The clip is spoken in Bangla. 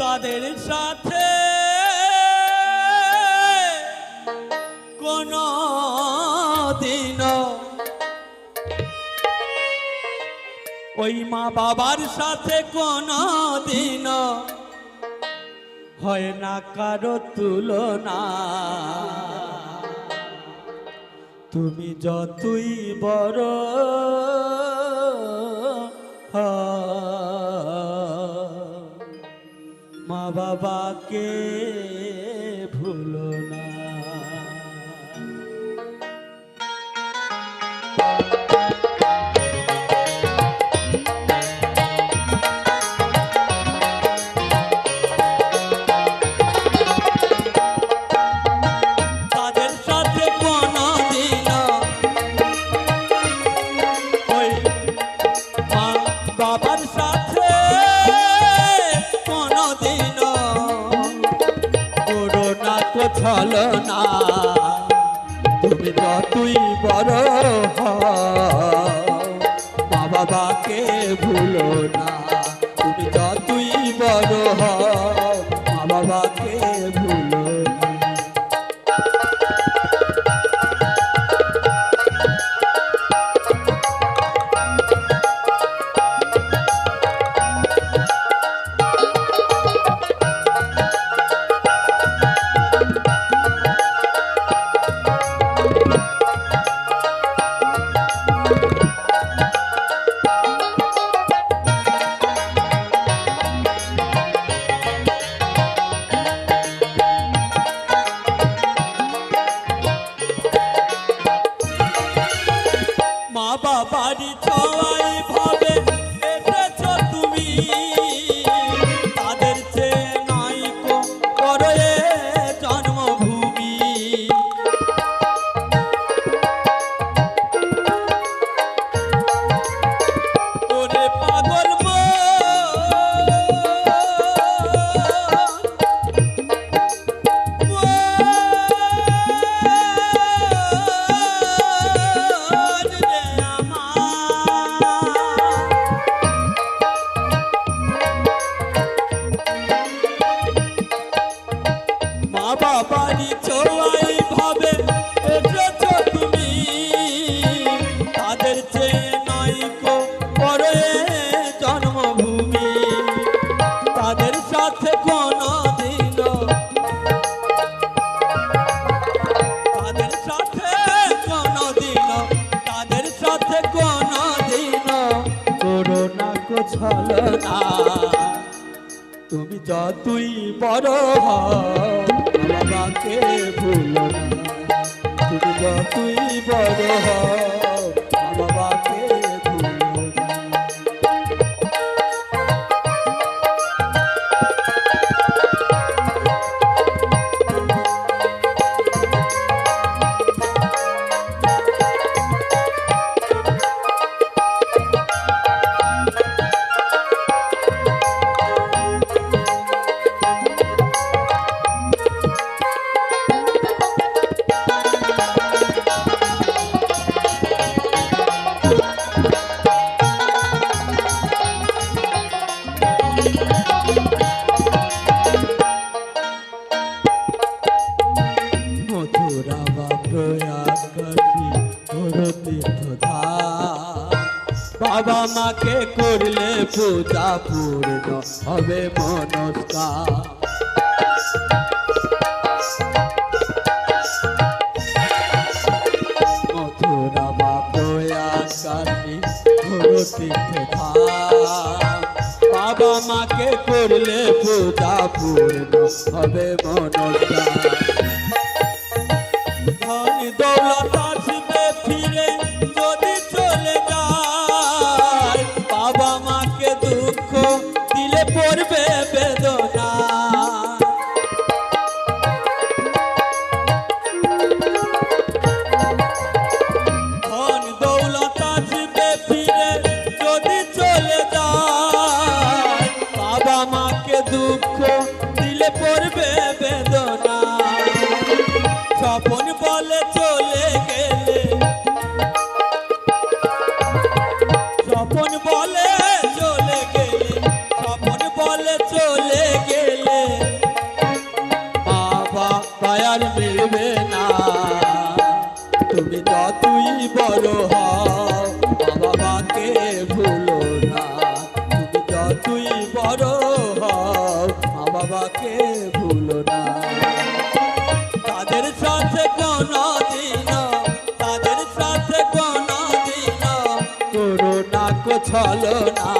তাদের সাথে কোনো দিন। ওই মা বাবার সাথে কোনো দিন হয় না কারও তুলনা। তুমি যতই বড় হও, বাবাকে করোনা তো ছলো না। তুমি যতই বড় হও, মা বাবাকে ভুলো না। ছোঁয়াই ভাবে, এসেছ তুমি। তাদের চেয়ে নাই পরে জন্মভূমি। তাদের সাথে কোনো দিন তাদের সাথে কোনো দিন তাদের সাথে কোনো দিন করোনা কো ছলনা তুমি যতই বড় হও বাবাকে ভুল না তুমি যতই বড় হও বাবা মাকে করলে পূজা পূর্ণ হবে তীর্থধাম বাবা মাকে করলে পূজা পূর্ণ হবে মনস্কার। পড়বে মিলবে না। তুমি যতই বড় হও মা বাবাকে ভুলো না। তুমি যতই বড় হও মা বাবাকে ভুলো না। তাদের সাথে কোনো দিন তাদের সাথে কোনো দিন করোনা কো ছলো না।